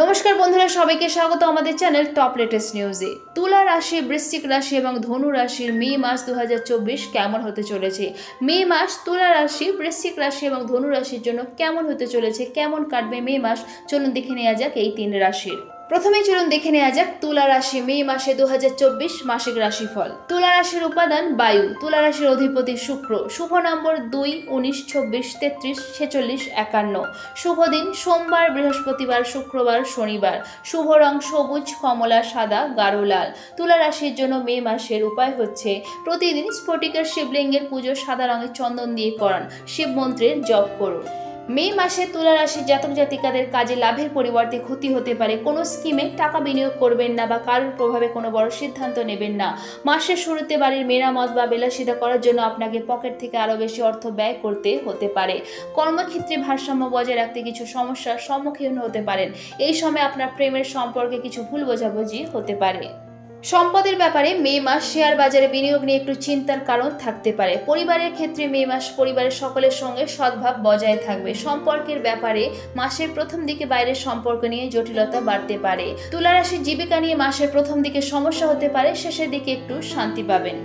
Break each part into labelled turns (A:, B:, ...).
A: নমস্কার বন্ধুরা, সবাইকে স্বাগত আমাদের চ্যানেল টপ লেটেস্ট নিউজে তুলা রাশি, বৃশ্চিক রাশি এবং ধনু রাশির মে মাস দু হাজার চব্বিশ কেমন হতে চলেছে? মে মাস তুলা রাশি, বৃশ্চিক রাশি এবং ধনু রাশির জন্য কেমন হতে চলেছে? কেমন কাটবে মে মাস? চলুন দেখে নেওয়া যাক এই তিন রাশির। প্রথমেই চলুন দেখে নেওয়া যাক তুলা রাশি মে মাসে দু হাজার চব্বিশ মাসিক রাশিফল। তুলা রাশির উপাদান বায়ু। তুলা রাশির অধিপতি শুক্র। শুভ নম্বর দুই, উনিশ, চব্বিশ, তেত্রিশ, ছেচল্লিশ, একান্ন। শুভ দিন সোমবার, বৃহস্পতিবার, শুক্রবার, শনিবার। শুভ রং সবুজ, কমলা, সাদা, গাঢ় লাল। তুলা রাশির জন্য মে মাসের উপায় হচ্ছে প্রতিদিন স্ফটিকের শিবলিঙ্গের পুজো সাদা রঙের চন্দন দিয়ে করান। শিব মন্ত্রের জপ করুন। মে মাসে তুলা রাশির জাতক জাতিকাদের কাজে লাভের পরিবর্তে ক্ষতি হতে পারে। কোনো স্কিমে টাকা বিনিয়োগ করবেন না বা কারোর প্রভাবে কোনো বড় সিদ্ধান্ত নেবেন না। মাসের শুরুতে বাড়ির মেরামত বা বিলাসিতা করার জন্য আপনাকে পকেট থেকে আরও বেশি অর্থ ব্যয় করতে হতে পারে। কর্মক্ষেত্রে ভারসাম্য বজায় রাখতে কিছু সমস্যার সম্মুখীন হতে পারেন। এই সময় আপনার প্রেমের সম্পর্কে কিছু ভুল বোঝাবুঝি হতে পারে। সম্পদের ব্যাপারে মে মাস শেয়ার বাজারে বিনিয়োগ নিয়ে একটু চিন্তার কারণ থাকতে পারে। পরিবারের ক্ষেত্রে মে মাস পরিবারের সকলের সঙ্গে সদ্ভাব বজায় থাকবে। সম্পর্কের ব্যাপারে মাসের প্রথম দিকে বাইরের সম্পর্ক নিয়ে জটিলতা বাড়তে পারে। তুলারাশির জীবিকা নিয়ে মাসের প্রথম দিকে সমস্যা হতে পারে। শেষের দিকে একটু শান্তি পাবেন।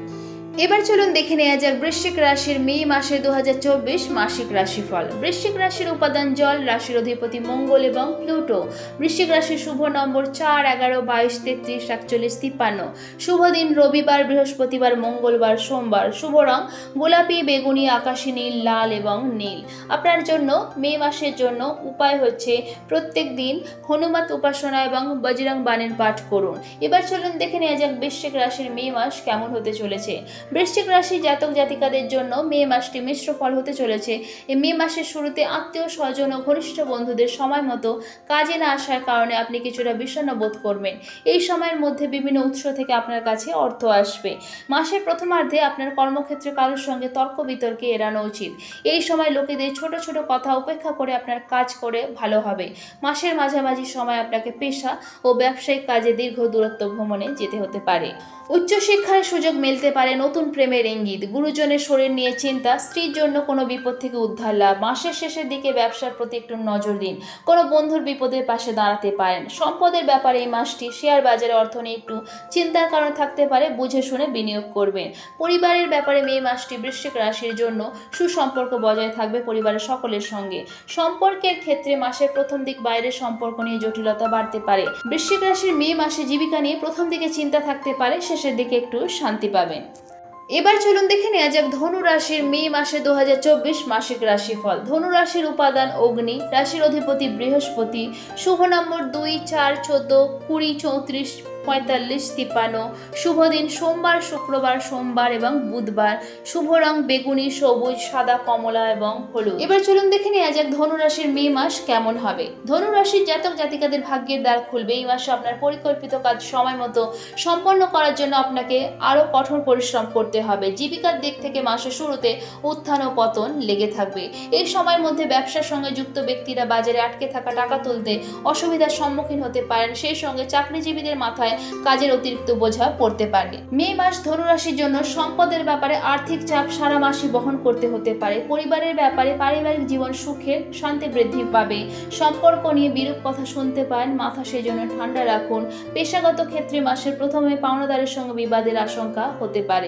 A: এবার চলুন দেখে নেওয়া যাক বৃশ্চিক রাশির মে মাসে দু হাজার চব্বিশ মাসিক রাশিফল। বৃশ্চিক রাশির উপাদান জল, রাশির অধিপতি মঙ্গল এবং প্লুটো। বৃশ্চিক রাশির শুভ নম্বর চার, এগারো, বাইশ, তেত্রিশ, একচল্লিশ, তিপ্পান্ন। শুভ দিন রবিবার, বৃহস্পতিবার, মঙ্গলবার, সোমবার। শুভ রং গোলাপি, বেগুনি, আকাশী নীল, লাল এবং নীল। আপনার জন্য, মে মাসের জন্য উপায় হচ্ছে প্রত্যেক দিন হনুমাত উপাসনা এবং বজরং বাণের পাঠ করুন। এবার চলুন দেখে নেওয়া যাক বৃশ্চিক রাশির মে মাস কেমন হতে চলেছে। বৃশ্চিক রাশি জাতক জাতিকাদের জন্য মে মাসটি মিশ্র ফল হতে চলেছে। এই মে মাসের শুরুতে আত্মীয়, স্বজন ও ঘনিষ্ঠ বন্ধুদের সময় মতো কাজে না আসার কারণে আপনি কিছুটা বিষণ্ণ বোধ করবেন। এই সময়ের মধ্যে বিভিন্ন উৎস থেকে আপনার কাছে অর্থ আসবে। মাসের প্রথমার্ধে আপনার কর্মক্ষেত্রে কারোর সঙ্গে তর্ক বিতর্কে এড়ানো উচিত। এই সময় লোকেদের ছোট ছোট কথা উপেক্ষা করে আপনার কাজ করে ভালো হবে। মাসের মাঝামাঝি সময় আপনাকে পেশা ও ব্যবসায়িক কাজে দীর্ঘ দূরত্ব ভ্রমণে যেতে হতে পারে। উচ্চশিক্ষার সুযোগ মিলতে পারে নতুন প্রেমের ইঙ্গিত। গুরুজনের শরীর নিয়ে চিন্তা, স্ত্রীর জন্য কোনো বিপদ থেকে উদ্ধার লাভ, মাসের শেষের দিকে ব্যবসার প্রতি একটু নজর দিন। কোনো বন্ধুর বিপদের পাশে দাঁড়াতে পারেন। সম্পদের ব্যাপারে এই মাসটি শেয়ার বাজারে অর্থ নিয়ে একটু চিন্তার কারণ থাকতে পারে, বুঝে শুনে বিনিয়োগ করবেন। পরিবারের ব্যাপারে মে মাসটি বৃশ্চিক রাশির জন্য সুসম্পর্ক বজায় থাকবে পরিবারের সকলের সঙ্গে। সম্পর্কের ক্ষেত্রে মাসের প্রথম দিক বাইরের সম্পর্ক নিয়ে জটিলতা বাড়তে পারে। বৃশ্চিক রাশির মে মাসে জীবিকা নিয়ে প্রথম দিকে চিন্তা থাকতে পারে, শেষের দিকে একটু শান্তি পাবেন। এবার চলুন দেখে নেওয়া যাক ধনু রাশির মে মাসে দু হাজার চব্বিশ মাসিক রাশিফল। ধনু রাশির উপাদান অগ্নি, রাশির অধিপতি বৃহস্পতি। শুভ নম্বর দুই, চার, চোদ্দ, কুড়ি, চৌত্রিশ পঁয়তাল্লিশ, তিপ্পান্ন। শুভ দিন সোমবার, শুক্রবার, সোমবার এবং বুধবার। শুভ রং বেগুনি, সবুজ, সাদা, কমলা এবং হলুদ। এবার চলুন দেখে নেওয়া যাক ধনুরাশির মে মাস কেমন হবে। ধনু রাশির জাতক জাতিকাদের ভাগ্যের দ্বার খুলবে। এই মাসে আপনার পরিকল্পিত কাজ সময় মতো সম্পন্ন করার জন্য আপনাকে আরও কঠোর পরিশ্রম করতে হবে। জীবিকার দিক থেকে মাসের শুরুতে উত্থান ও পতন লেগে থাকবে। এই সময়ের মধ্যে ব্যবসার সঙ্গে যুক্ত ব্যক্তিরা বাজারে আটকে থাকা টাকা তুলতে অসুবিধার সম্মুখীন হতে পারেন। সেই সঙ্গে চাকরিজীবীদের মাথায় কাজের অতিরিক্ত বোঝা পড়তে পারে। মে মাস ধনুরাশির জন্য সম্পদের ব্যাপারে আর্থিক চাপ সারা মাসই বহন করতে হতে পারে। পরিবারের ব্যাপারে পারিবারিক জীবন সুখের শান্তি বৃদ্ধি পাবে। সম্পর্ক নিয়ে বিরূপ কথা শুনতে পারেন মাথা সেই জন্য ঠান্ডা রাখুন। পেশাগত ক্ষেত্রে মাসের প্রথমে পাওনাদারের সঙ্গে বিবাদের আশঙ্কা হতে পারে।